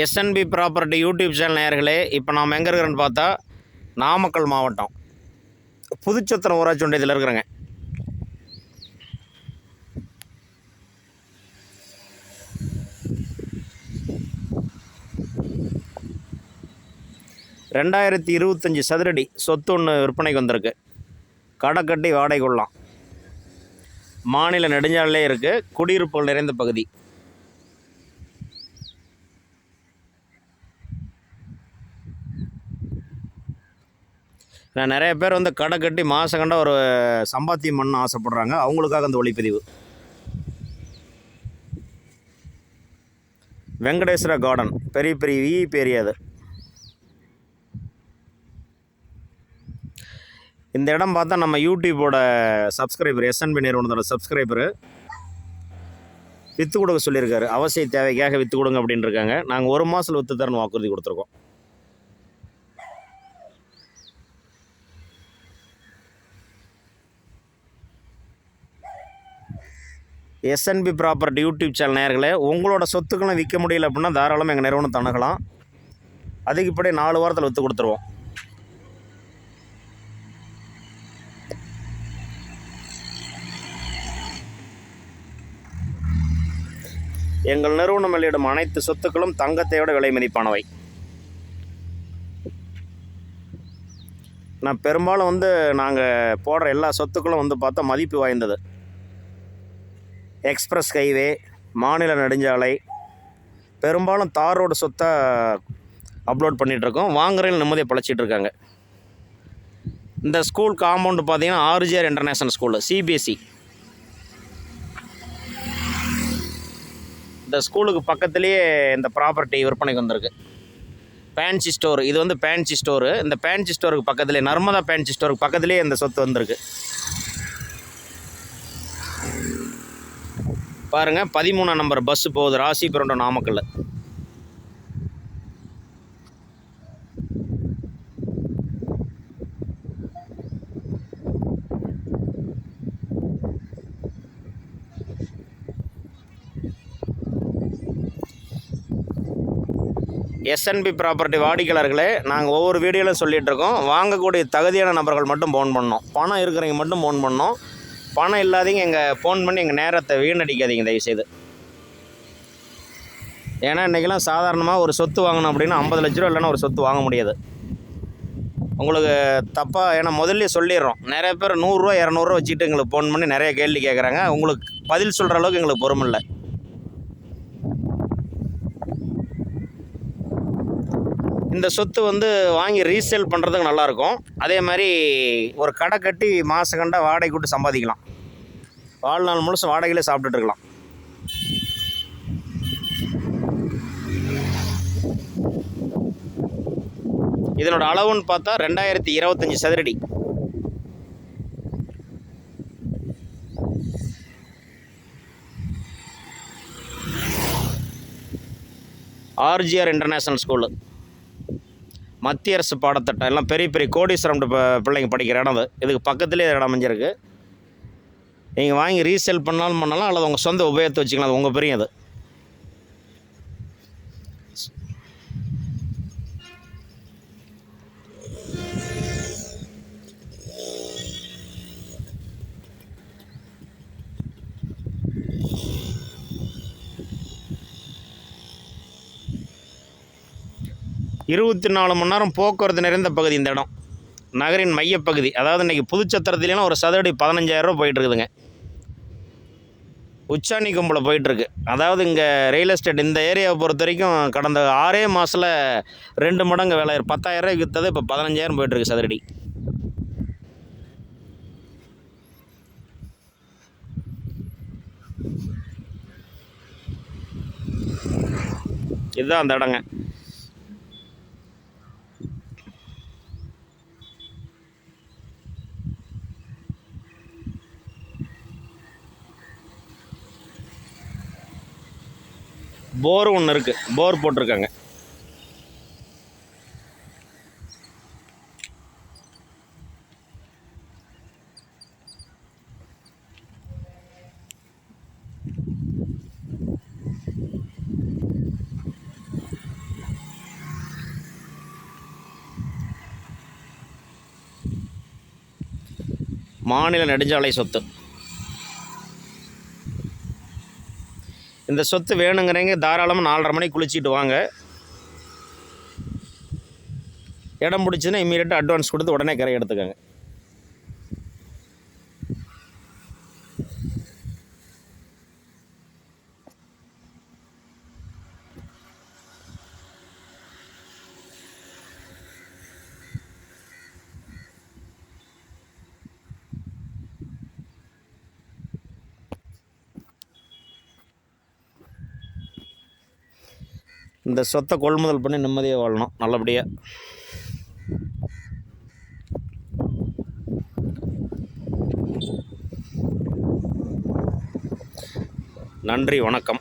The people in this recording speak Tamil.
எஸ்என்பி ப்ராப்பர்ட்டி யூடியூப் சேனல் நேயர்களே இப்போ நாம் எங்கே இருக்கிறோன்னு பார்த்தா நாமக்கல் மாவட்டம். புதுச்சத்திரம் ஊராட்சி ஒன்றியத்தில் இருக்கிறேங்க. ரெண்டாயிரத்தி இருபத்தஞ்சி சதுரடி சொத்து ஒன்று விற்பனைக்கு வந்திருக்கு. கடை கட்டி வாடகை கொள்ளலாம். மாநில நெடுஞ்சாலையிலே இருக்குது குடியிருப்புகள் நிறைந்த பகுதி. நான் நிறைய பேர் வந்து கடை கட்டி மாதம் கண்ட ஒரு சம்பாத்தியம் பண்ண ஆசைப்படுறாங்க. அவங்களுக்காக அந்த ஒளிப்பதிவு. வெங்கடேஸ்வர கார்டன் பெரிய பெரிய வி ஏரியா இந்த இடம் பார்த்தா நம்ம யூடியூப்போட சப்ஸ்கிரைபர் எஸ்என்பி நிறுவனத்தோட சப்ஸ்கிரைபரு விற்று கொடுக்க சொல்லியிருக்காரு. அவசிய தேவைக்காக விற்று கொடுங்க அப்படின்ருக்காங்க நாங்கள் ஒரு மாதத்தில் விற்று தரணும் வாக்குறுதி கொடுத்துருக்கோம். எஸ்என்பி ப்ராப்பர்ட்டி யூடியூப் சேனல் நேர்களே உங்களோட சொத்துக்களும் விற்க முடியல அப்படின்னா தாராளமாக எங்கள் நிறுவனத்தை அணுகலாம் அதிகப்படி நாலு வாரத்தில் விற்று கொடுத்துருவோம். எங்கள் நிறுவனம் வெளியிடும் அனைத்து சொத்துக்களும் தங்கத்தையோட விலை மதிப்பானவை. நான் பெரும்பாலும் வந்து நாங்கள் போடுற எல்லா சொத்துக்களும் வந்து பார்த்தா மதிப்பு வாய்ந்தது. எக்ஸ்பிரஸ் ஹைவே மாநில நெடுஞ்சாலை. பெரும்பாலும் தார் ரோடு சொத்தை அப்லோட் பண்ணிகிட்ருக்கோம் வாங்குறையில் நிம்மதியை பழச்சிட்டு இருக்காங்க இந்த ஸ்கூல் காம்பவுண்டு பார்த்தீங்கன்னா ஆர்ஜிஆர் இன்டர்நேஷ்னல் ஸ்கூலு சிபிஎஸ்சி இந்த ஸ்கூலுக்கு பக்கத்துலேயே இந்த ப்ராப்பர்ட்டி விற்பனைக்கு வந்திருக்கு. பேன்சி ஸ்டோர் இது வந்து பேன்சி ஸ்டோரு இந்த பேன்சி ஸ்டோருக்கு பக்கத்துலேயே நர்மதா பேன்சி ஸ்டோருக்கு பக்கத்துலேயே இந்த சொத்து வந்திருக்கு. பாருங்கள் பதிமூணாம் நம்பர் பஸ்ஸு போகுது ராசிபுரம் நாமக்கல் எஸ்என்பி ப்ராப்பர்ட்டி வாடிக்கையாளர்களே நாங்கள் ஒவ்வொரு வீடியோலையும் சொல்லிகிட்ருக்கோம் வாங்கக்கூடிய தகுதியான நபர்கள் மட்டும் ஃபோன் பண்ணோம். பணம் இருக்கிறவங்க மட்டும் ஃபோன் பண்ணோம். பணம் இல்லாதீங்க எங்கள் ஃபோன் பண்ணி எங்கள் நேரத்தை வீணடிக்காதீங்க தயவுசெய்து. ஏன்னா இன்றைக்கெல்லாம் சாதாரணமாக ஒரு சொத்து வாங்கணும் அப்படின்னா ஐம்பது லட்ச ரூபா இல்லைன்னா ஒரு சொத்து வாங்க முடியாது. உங்களுக்கு தப்பாக ஏன்னா முதல்ல சொல்லிடுறோம். நிறைய பேர் நூறுரூவா இரநூறுவா வச்சுட்டு எங்களுக்கு ஃபோன் பண்ணி நிறைய கேள்வி கேட்குறாங்க உங்களுக்கு பதில் சொல்கிற அளவுக்கு எங்களுக்கு பொறுமில்லை இந்த சொத்து வந்து வாங்கி ரீசேல் பண்ணுறதுக்கு நல்லாயிருக்கும். அதே மாதிரி ஒரு கடை கட்டி மாதம் கண்டா வாடகை விட்டு சம்பாதிக்கலாம். வாழ்நாள் முழுசும் வாடகையிலே சாப்பிட்டுட்டு இருக்கலாம். இதனோட அளவுன்னு பார்த்தா ரெண்டாயிரத்தி இருபத்தஞ்சி சதுரடி. ஆர்ஜிஆர் இன்டர்நேஷ்னல் ஸ்கூலு மத்திய அரசு பாடத்திட்டம். எல்லாம் பெரிய பெரிய கோடீஸ்வரம் பிள்ளைங்க படிக்கிற இடம் அது. இதுக்கு பக்கத்துலேயே இடம் அமைஞ்சிருக்கு. நீங்கள் வாங்கி ரீசேல் பண்ணாலும் பண்ணலாம் அல்லது உங்கள் சொந்த உபயோகத்தை வச்சுக்கலாம். அது உங்கள் பெரிய அது. இருபத்தி நாலு மணி நேரம் போக்குவரத்து நிறைந்த பகுதி இந்த இடம். நகரின் மையப்பகுதி. அதாவது இன்றைக்கி புதுச்சத்திரத்துலாம் ஒரு சதுரடி பதினஞ்சாயிரரூபா போயிட்டுருக்குதுங்க. உச்சாணி கும்பலில் போயிட்டுருக்கு. அதாவது இங்கே ரியல் எஸ்டேட் இந்த ஏரியாவை பொறுத்த வரைக்கும் கடந்த ஆறே மாதத்தில் ரெண்டு மடங்கு விலை. பத்தாயிரரூவா விற்றது இப்போ பதினஞ்சாயிரம் போயிட்டுருக்கு சதுரடி. இதுதான் அந்த இடங்க. போர் ஒன்று இருக்குது போர் போட்டிருக்காங்க. மாநில நெடுஞ்சாலை சொத்து. இந்த சொத்து வேணுங்கிறவங்க தாராளமாக நாலரை மணிக்கு குளிச்சுட்டு வாங்க. இடம் பிடிச்சுன்னா இம்மீடியட்டாக அட்வான்ஸ் கொடுத்து உடனே கரை எடுத்துக்கோங்க. இந்த சொத்தை கொள்முதல் பண்ணி நிம்மதியாக வாழணும் நல்லபடியாக நன்றி வணக்கம்.